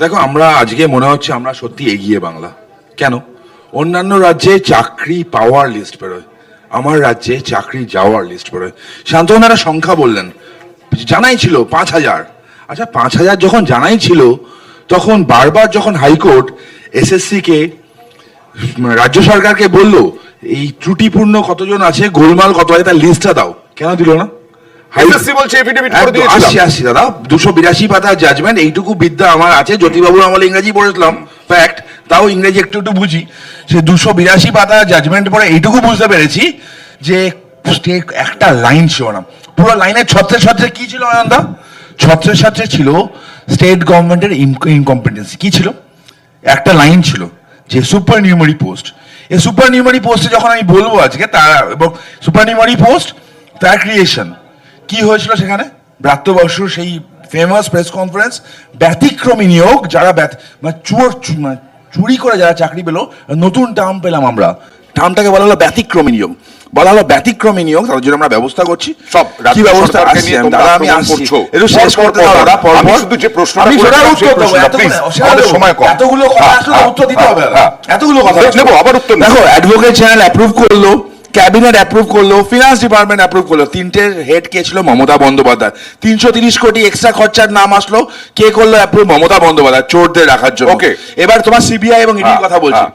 দেখো, আমরা আজকে মনে হচ্ছে আমরা সত্যি এগিয়ে বাংলা। কেন? অন্যান্য রাজ্যে চাকরি পাওয়ার লিস্ট বেরোয় আমার রাজ্যে চাকরি যাওয়ার লিস্ট বেরোয় শান্তনারা সংখ্যা বললেন, জানাই ছিল পাঁচ হাজার। আচ্ছা পাঁচ হাজার যখন জানাই ছিল, তখন বারবার যখন হাইকোর্ট এসএসসি কে রাজ্য সরকারকে বলল, এই ত্রুটিপূর্ণ কতজন আছে, গোলমাল কত আছে, তার লিস্টটা দাও। কেন দিল না? SSC বলছে এফিডেভিট করে দিয়েছিলাম। আসছি আসছি দাদা। দুশো বিরাশি পাতা জাজমেন্ট এইটুকু বিদ্যা আমার আছে। জ্যোতিবাবুর আমলে ইংরেজি পড়েছিলাম ফ্যাক্ট তাও ইংরেজি একটু একটু বুঝি। সে দুশো বিরাশি পাতা জাজমেন্ট পরে এইটুকু বুঝতে পেরেছি যে স্টেট একটা লাইন ছিল না। পুরো লাইনের ছত্রে ছত্রে কি ছিল আনন্দা? ছত্রে ছত্রে ছিল স্টেট গভর্নমেন্টের ইনকম্পিটেন্সি কি ছিল? একটা লাইন ছিল যে সুপার নিউমারি পোস্ট এই সুপার নিউমারি পোস্টে যখন আমি বলব আজকে তার এবং সুপার নিউমারি পোস্ট তার ক্রিয়েশন কি হয়েছিল সেখানে? ব্রাত্যবর্ষর সেই ফেমাস প্রেস কনফারেন্স ব্যতিক্রমী নিয়োগ যারা মানে চোর মানে চুরি করে যারা চাকরি পেল নতুন টার্ম পেলাম আমরা। টার্মটাকে বলা হলো ব্যতিক্রমী নিয়োগ। বলা হলো ব্যতিক্রমী নিয়োগ তার জন্য আমরা ব্যবস্থা করছি। সব কি ব্যবস্থা আমি, দাদা আমি আসছি। একটু শেষ করতে দাও। দাদা, পর পর। শুধু যে প্রশ্নটা আমি সেটার উত্তর দেবো আমাদের সময় কম। এতগুলো কথা হ্যাঁ, আসলে হ্যাঁ, উত্তর দিতে হবে হ্যাঁ। এতগুলো কথা নেব, আবার উত্তর দেখো অ্যাডভোকেট চ্যানেল অ্যাপ্রুভ করল। ক্যাবিনেট অ্যাপ্রুভ করল ফিনান্স ডিপার্টমেন্ট অ্যাপ্রুভ করল। তিনটের হেড কে ছিল মমতা বন্দ্যোপাধ্যায়। তিনশো তিরিশ কোটি এক্সট্রা খরচার নাম আসলো। কে করল অ্যাপ্রুভ মমতা বন্দ্যোপাধ্যায় চোরদের রাখার জন্য। ওকে এবার তোমার সিবিআই এবং ইডির হ্যাঁ, কথা বলছি। হ্যাঁ।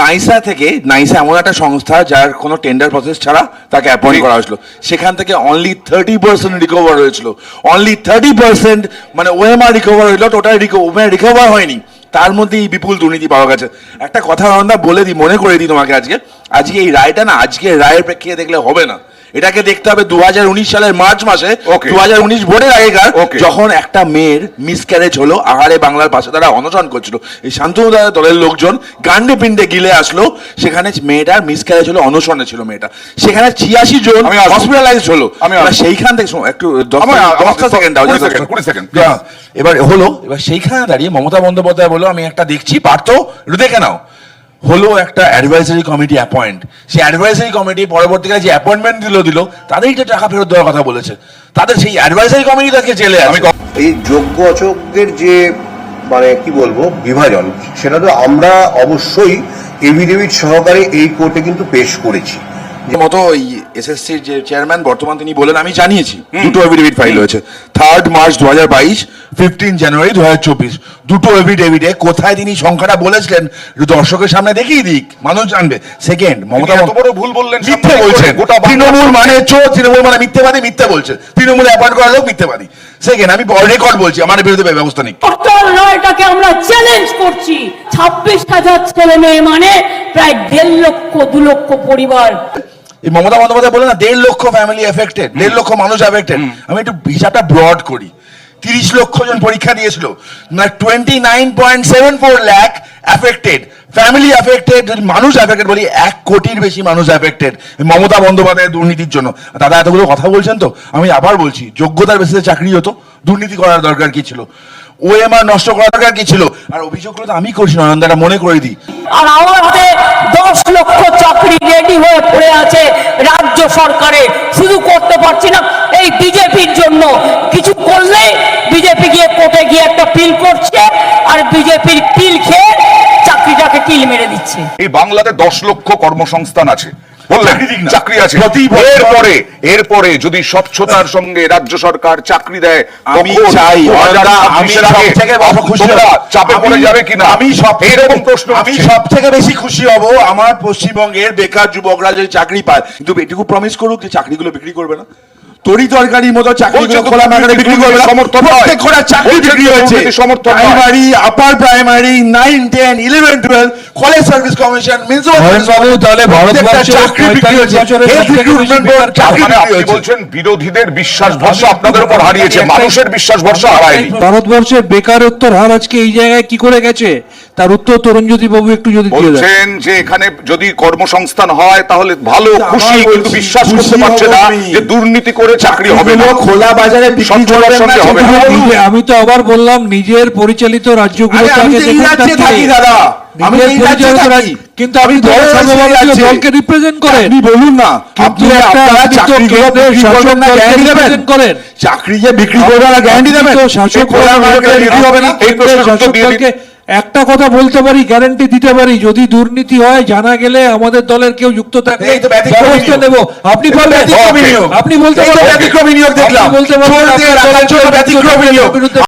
নাইসা থেকে নাইসা এমন একটা সংস্থা যার কোনো টেন্ডার প্রসেস ছাড়া তাকে অ্যাপয়েন্ট করা হয়েছিল। সেখান থেকে অনলি থার্টি পার্সেন্ট রিকভার হয়েছিল। অনলি থার্টি পার্সেন্ট মানে ওএমআর রিকভার হয়েছিল টোটাল রিকভার হয়নি। তার মধ্যে এই বিপুল দুর্নীতি পাওয়া গেছে। একটা কথা আমরা বলে দিই মনে করে দিই তোমাকে আজকে। আজকে এই রায়টা না আজকে রায়ের প্রেক্ষিতে দেখলে হবে না। এটাকে দেখতে হবে দু হাজার উনিশ সালের মার্চ মাসে. দু ভোটের আগেকার যখন একটা মেয়ের মিসক্যারেজ হলো আহারে বাংলার পাশে তারা অনশন করছিল। এই শান্তনু দাদা দলের লোকজন গান্ডে পিন্ডে গিলে আসলো সেখানে মেয়েটার মিসক্যারেজ হলো অনশনে ছিল মেয়েটা। সেখানে ছিয়াশি জন হসপিটালাইজ হলো। আমি সেইখান থেকে একটু সেকেন্ড- হ্যাঁ, এবার হলো এবার সেইখানে দাঁড়িয়ে মমতা বন্দ্যোপাধ্যায় বলল আমি একটা দেখছি পারতো? একটু দেখে নাও। হলো একটা অ্যাডভাইজারি কমিটি অ্যাপয়েন্ট সেই অ্যাডভাইজারি কমিটি পরবর্তীকালে যে অ্যাপয়েন্টমেন্ট দিল দিল তাদেরই তো টাকা ফেরত দেওয়ার কথা বলেছে। তাদের সেই অ্যাডভাইজারি কমিটি তাকে জেলে আমি এই যোগ্য অযোগ্যের যে মানে কি বলব বিভাজন সেটা তো আমরা অবশ্যই এভিডেভিট সহকারে এই কোর্টে কিন্তু পেশ করেছি। মতো ওই এসএসসির যে চেয়ারম্যান বর্তমান তিনি বলেন আমি জানিয়েছি দুটো এভিডেভিট ফাইল হয়েছে থার্ড মার্চ দু হাজার বাইশ ফিফটিন জানুয়ারি দু হাজার চব্বিশ। দুটো এভিডেভিটে কোথায় তিনি সংখ্যাটা বলেছিলেন দর্শকের সামনে দেখিয়ে দিক। মানুষ জানবে। সেকেন্ড মমতা এত বড় ভুল বললেন মিথ্যে বলছেন। গোটা তৃণমূল মানে চোর তৃণমূল মানে মিথ্যেবাদী মিথ্যে বলছে। তৃণমূল অ্যাপয়েন্ট করা লোক মিথ্যেবাদী। সেকেন্ড আমি রেকর্ড বলছি আমার বিরুদ্ধে ব্যবস্থা রায়টাকে আমরা চ্যালেঞ্জ করছি। ছাব্বিশ হাজার ছেলে মেয়ে মানে প্রায় দেড় লক্ষ দু লক্ষ পরিবার। এই মমতা বন্দ্যোপাধ্যায় বলে না দেড় লক্ষ ফ্যামিলি এফেক্টেড দেড় লক্ষ মানুষ এফেক্টেড আমি একটু হিসাবটা ব্রড করি। তিরিশ লক্ষ জন পরীক্ষা দিয়েছিল। Seven four lakh affected family affected মানুষ অ্যাফেক্টেড বলি, এক কোটির বেশি মানুষ অ্যাফেক্টেড মমতা বন্দ্যোপাধ্যায়ের দুর্নীতির জন্য। দাদা, এতগুলো কথা বলছেন তো? আমি আবার বলছি, যোগ্যতার বেসিসে চাকরি হতো, দুর্নীতি করার দরকার কি ছিল? ওএমআর নষ্ট করার দরকার কি ছিল? আর অভিযোগগুলো তো আমি করছি নয়নদাটা মনে করে দিই। আর আমার হাতে দশ লক্ষ চাকরি রেডি হয়ে পড়ে আছে রাজ্য সরকারে শুধু করতে পারছি না। এই বিজেপির জন্য কিছু করলে বিজেপি গিয়ে কোর্টে গিয়ে একটা পিল করছে আর বিজেপির পিল খেয়ে চাকরিটাকে কিল মেরে দিচ্ছে। এই বাংলাতে দশ লক্ষ কর্মসংস্থান আছে। বললেন চাকরি আছে। এরপরে এরপরে যদি স্বচ্ছতার সঙ্গে রাজ্য সরকার চাকরি দেয় আমি চাই আমি খুশি চাপে পড়ে যাবে কিনা? আমি সব এরকম প্রশ্ন আমি উঠছে। সব থেকে বেশি খুশি হব আমার পশ্চিমবঙ্গের বেকার যুবকরা যদি চাকরি পায়। কিন্তু এটুকু প্রমিস করুক যে চাকরিগুলো বিক্রি করবে না? তরি তরকারির মতো চাকরিগুলো বলছে তো খোলা মাগারে বিক্রি করবে সমর্থন প্রত্যেক ঘোড়ার চাকরি বিক্রি হয়েছে। সমর্থন primary upper primary nine ten eleven twelve college service commission নরেনবাবু, তাহলে চাকরি বিক্রি হয়েছে। বছরের Health সবথেকে বেশি recruitment board বেকার চাকরি বিক্রি আপনি বলছেন বিরোধীদের বিশ্বাস ভরসা আপনাদের উপর হারিয়েছে মানুষের বিশ্বাস ভরসা হারায়নি। ভারতবর্ষের বেকারত্বর হার আজকে এই জায়গায় কি করে গেছে? তার উত্তর তরুণজ্যোতি বাবু একটু যদি বলছেন যে এখানে যদি কর্মসংস্থান হয় তাহলে ভালো খুশি কিন্তু বিশ্বাস করতে পারছে না যে দুর্নীতি করে চাকরি হবে না। খোলা বাজারে বিক্রি করবেন সঙ্গে হবে না। আমি তো আবার বললাম নিজের পরিচালিত আরে রাজ্যগুলোতে আগে দেখুন রাজ্যে থাকি। দাদা। আমি কিন্তু আপনি আমি দল বড় সর্বভারতীয় রাজ্যে। দলকে রিপ্রেজেন্ট করেন। আপনি বলুন না আপনি আপনারা আপনি তো চাকরিগুলো কেন্দ্রের বিক্রি শাসক করবেন না গ্যারান্টি দেবেন। করেন। চাকরি যে বিক্রি করবেন না গ্যারান্টি দেবেন। শাসক বিক্রি হবে না। এই দিয়ে একটা কথা বলতে পারি গ্যারান্টি দিতে পারি যদি দুর্নীতি হয় জানা গেলে আমাদের দলের কেউ যুক্ত থাকলে এই ব্যবস্থা নেব। আপনি বলবেন আপনি বলতে পারেন ব্যতিক্রমী নিয়োগ দেখলাম। বলতে পারবেন